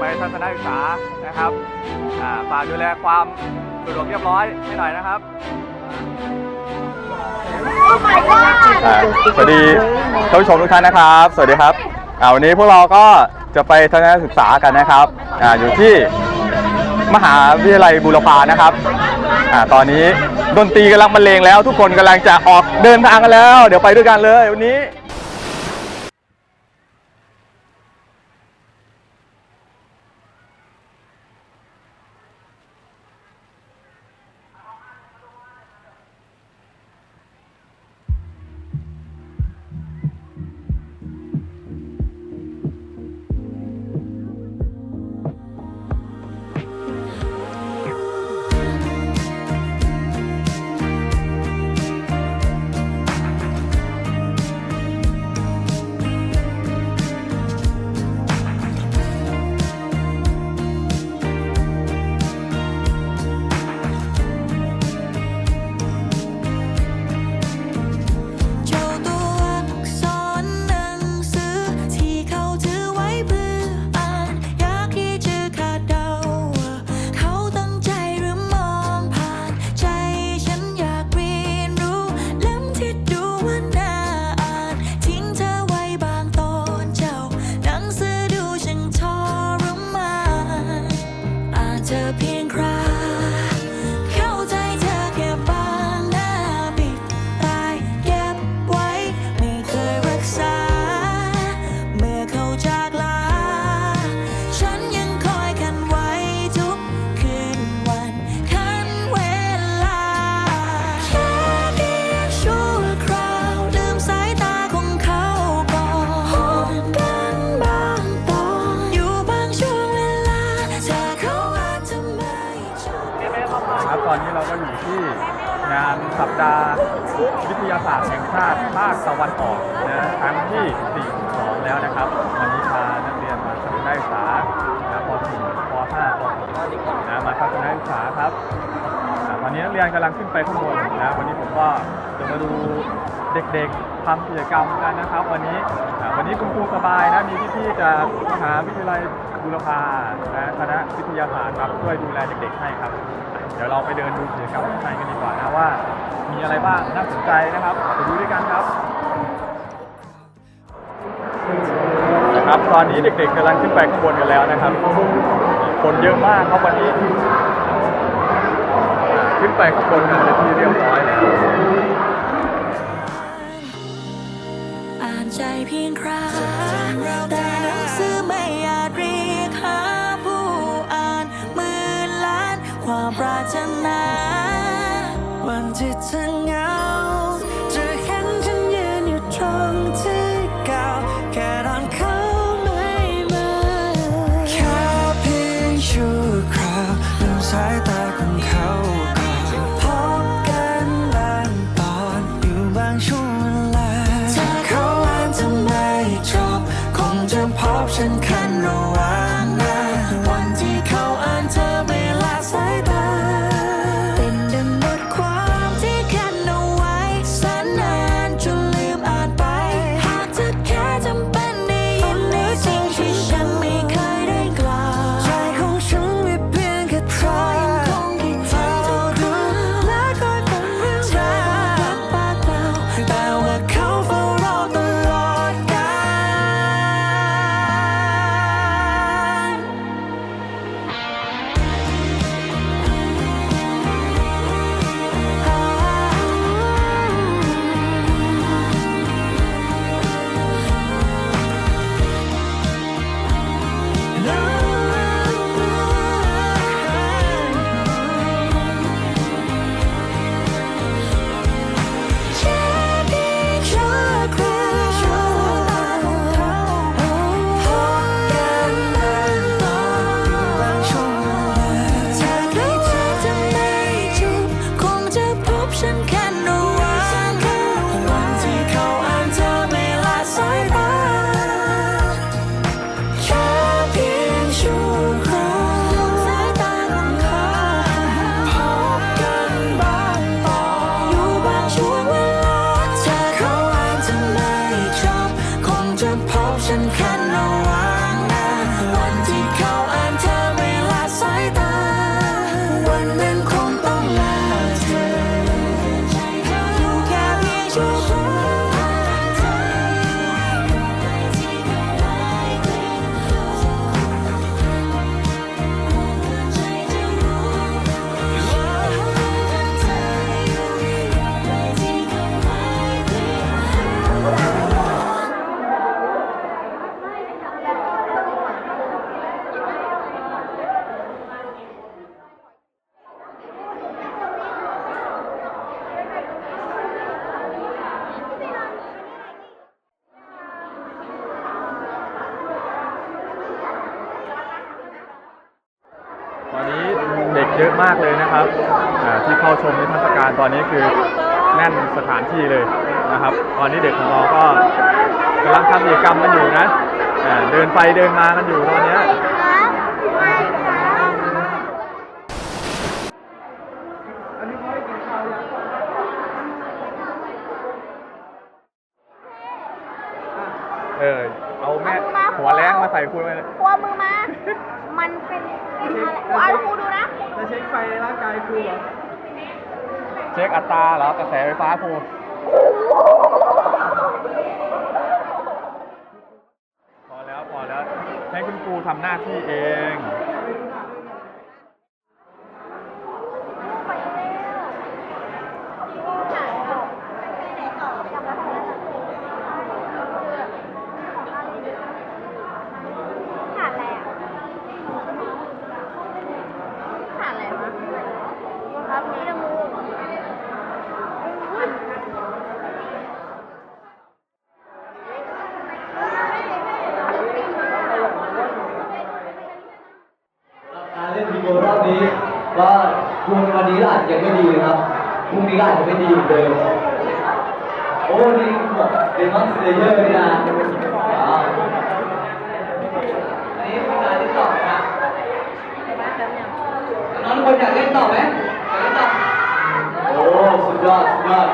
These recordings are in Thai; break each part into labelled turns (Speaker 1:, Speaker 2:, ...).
Speaker 1: ไปทัศนศึกษานะครับฝากดูแลความสะดวกเรียบร้อยให้หน่อยนะครับอ่าสวัสดีท่านผู้ชมทุกท่านนะครับ สวัสดีครับอ่าวันนี้พวกเราก็จะไปทัศนศึกษากันนะครับอ่าอยู่ที่มหาวิทยาลัยบูรพานะครับอ่าตอนนี้ดนตรีกำลังบรรเลงแล้ว ทุกคนกำลังจะออกเดินทางกันแล้ว เดี๋ยวไปด้วยกันเลยวันนี้า
Speaker 2: นสัปดา
Speaker 1: ห์ วิทยาศาสตร์แห่งชาติภาคตะวันออกนะครั้งที่ 42 แล้วนะครับ วันนี้พานักเรียนมาทัศนศึกษานะป .4 ป .5 ป .6 นะมาทัศนศึกษาครับอ่าตอนนี้นักเรียนกำลังขึ้นไปข้างบนนะวันนี้ผมก็จะมาดูเด็กๆทำกิจกรรมกันนะครับ วันนี้วันนี้คุณครูสบายนะมีพี่ๆจากมหาวิทยาลัยบูรพานะคณะวิทยาศาสตร์ครับช่วยดูแลเด็กๆให้ครับ เดี๋ยวเราไปเดินดูกิจกรรมข้างในกันดีกว่านะว่า มีอะไรบ้างน่าสนใจนะครับไปดูด้วยกันครับนะครับตอนนี้เด็กๆกำลังขึ้นไปข้างบนกันแล้วนะครับ คนเยอะมากครับวันนี้ ขึ้นไปข้างบนกันเป็นที่เรียบร้อยแล้ว
Speaker 2: อ่านใจเพียงครา ฉันคันระหว่างหากเลย
Speaker 1: นะครับที่เข้าชมนิทรรศการตอนนี้คือแน่นสถานที่เลยนะครับ ตอนนี้เด็กของเราก็กำลังทำกิจกรรมกันอยู่นะเดินไปเดินมากันอยู่ตอนนี้เออเอาแม่หัวแรงมาใส่คุณไปเลย
Speaker 3: หัวมือมา มันเป็น เอาครูดูนะ
Speaker 4: จะเช็คไฟในร่างกายครูเหรอ
Speaker 1: เช็คอัตราเหรอกระแสไฟฟ้าครูพอแล้วพอแล้วให้คุณครูทำหน้าที่เอง
Speaker 3: ขาดอะไรอะขาดอะไรวะ ครับนี่ละมูก
Speaker 4: การเล่นบีโกรอบนี้ก็คุณวันนี้ก็อาจจะยังไม่ดีนะครับพรุ่งนี้ก็อาจจะไม่ดีเหมือนเดิมโอ้นี่แบบเดมอนสเลเยอร์นี่นะว้าวอันนี้เป็นการเล่นต่อนะน้องๆทุกคนอยากเล่นต่อไหมอยากเล่นต่อโอ้สุด ยอดสุดยอด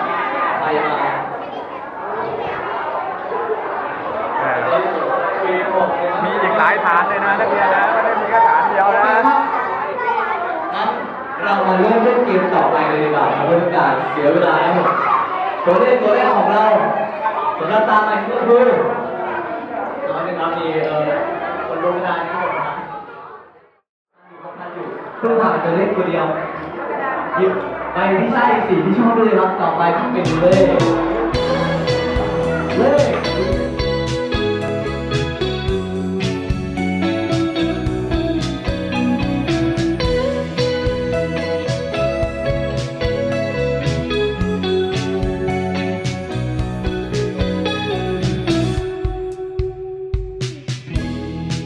Speaker 4: ไปมา
Speaker 1: เออ
Speaker 4: เล่นฟรีหมดเลยนะ
Speaker 1: มีอีกหลายฐานเลยนะนักเรียนนะไม่ได้มีแค่ฐานเดียวนะ
Speaker 4: งั้นเรามาเริ่มเล่นเกมต่อไปเลยดีกว่าเพื่อเป็นการเสียเวลาทั้งหมดตัวเล่นตัวแรกของเราสำหรับตามใหม่ก็คือน้อยนะครับมีเอ่อคนลงเวลานี้หมดนะเพื่อผ่านจะเล่นตัวเดียว หยิบไปที่ใช่สีที่ชอบเลยครับต่อไปก็เป็นเลขเลข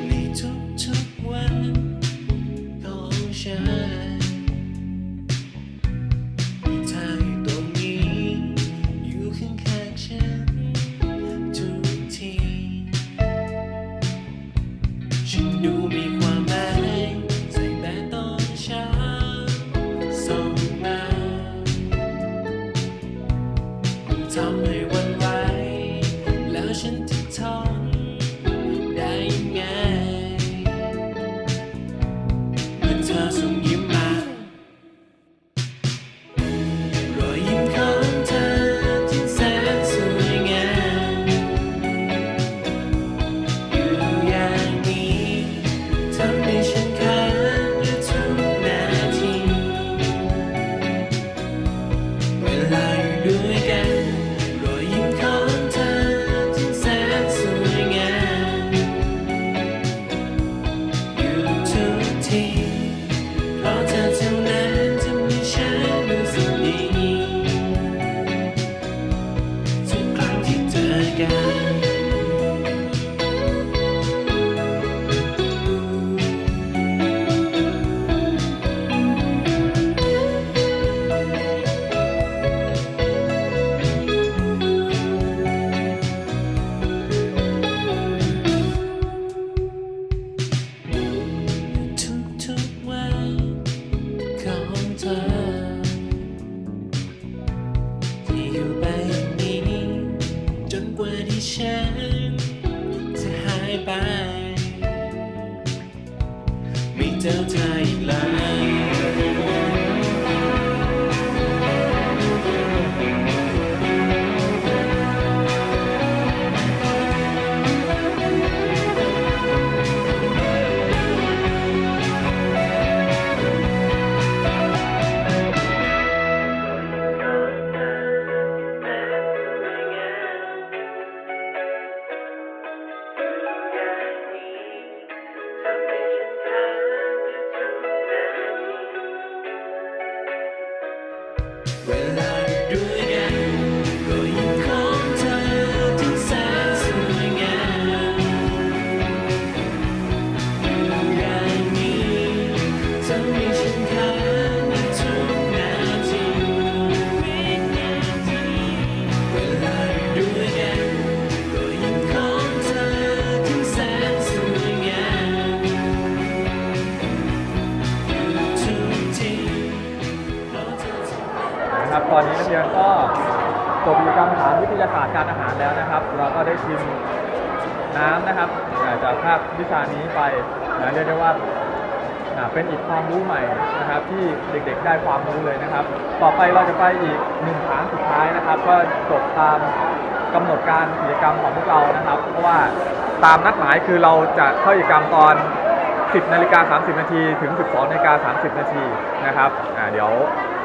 Speaker 5: ในทุกๆวันของฉัน ธอส่งยิ้ม น้ำนะครั
Speaker 1: บจากภาควิชานี้ไปนะเรียกได้ว่าเป็นอีกความรู้ใหม่นะครับ ที่เด็กๆได้ความรู้เลยนะครับ ต่อไปเราจะไปอีกหนึ่งฐานสุดท้ายนะครับ ก็จบตามกำหนดการกิจกรรมของพวกเรานะครับ เพราะว่าตามนัดหมายคือเราจะเข้ากิจกรรมตอน 10นาฬิกา30 นาทีถึง 12นาฬิกา30 นาทีนะครับอ่าเดี๋ยว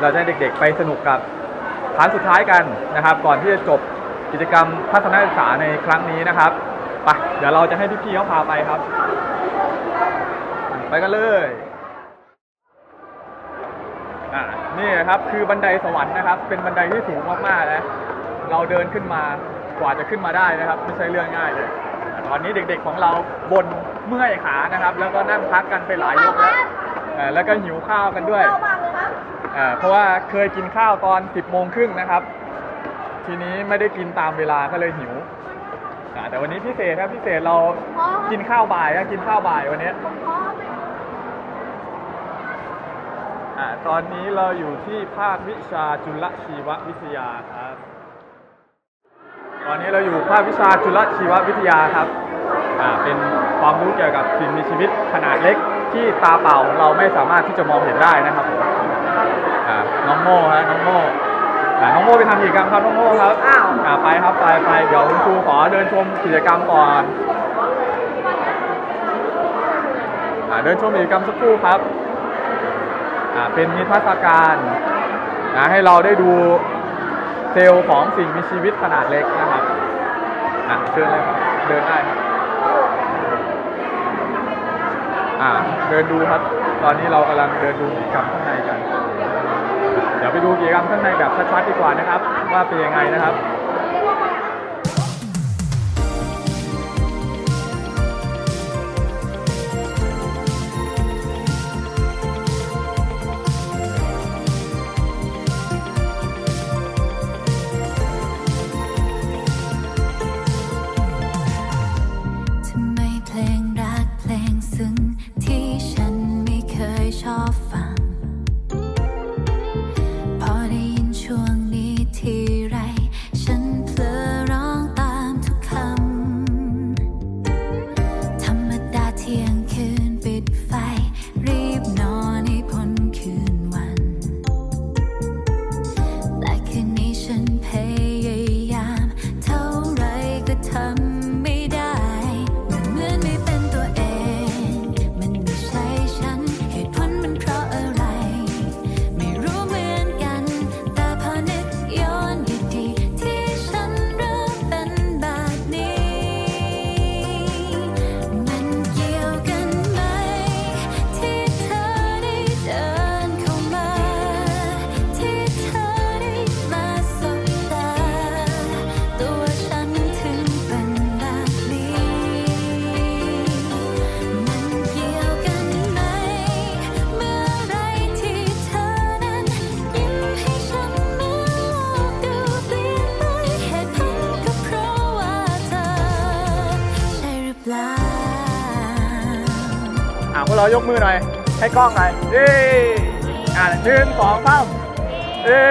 Speaker 1: เราจะให้เด็กๆ ไปสนุกกับฐานสุดท้ายกันนะครับ ก่อนที่จะจบกิจกรรมทัศนศึกษาในครั้งนี้นะครับ ไปเดี๋ยวเราจะให้พี่ๆเขาพาไปครับ ไปกันเลยอ่านี่นะครับคือบันไดสวรรค์นะครับ เป็นบันไดที่สูงมากๆนะเราเดินขึ้นมากว่าจะขึ้นมาได้นะครับ ไม่ใช่เรื่องง่ายเลย ตอนนี้เด็กๆของเราบนเมื่อยขานะครับ แล้วก็นั่งพักกันไปหลายยกแล้วอ่อแล้วก็หิวข้าวกันด้วยเอ่อเพราะว่าเคยกินข้าวตอน 10โมงครึ่งนะครับ ทีนี้ไม่ได้กินตามเวลาก็เลยหิว อ่าแต่วันนี้พิเศษครับพิเศษเรากินข้าวบ่ายนะกินข้าวบ่ายวันนี้อ่าตอนนี้เราอยู่ที่ภาควิชาจุลชีววิทยาครับ ตอนนี้เราอยู่ภาควิชาจุลชีววิทยาครับอ่าเป็นความรู้เกี่ยวกับสิ่งมีชีวิตขนาดเล็กที่ตาเปล่าของเราไม่สามารถที่จะมองเห็นได้นะครับผมอ่าน้องโม่ฮะน้องโม่อ่าน้องโม่ไปทำกิจกรรมครับน้องโม่ครับ อ้าวอ่า ไปไปเดี๋ยวคุณครูขอเดินชมกิจกรรมก่อนอ่าเดินชมกิจกรรมสักครู่ครับอ่าเป็นนิทรรศการนะให้เราได้ดูเซลล์ของสิ่งมีชีวิตขนาดเล็กนะครับอะเชิญเลยครับเดินได้ครับอ่าเดินดูครับ ตอนนี้เรากำลังเดินดูกิจกรรมข้างในกัน เดี๋ยวไปดูกิจกรรมข้างในแบบชัดๆดีกว่านะครับ ว่าเป็นยังไงนะครับ เรายกมือหน่อย ให้กล้องหน่อยเย้อ่าหนึ่งสองสามเย้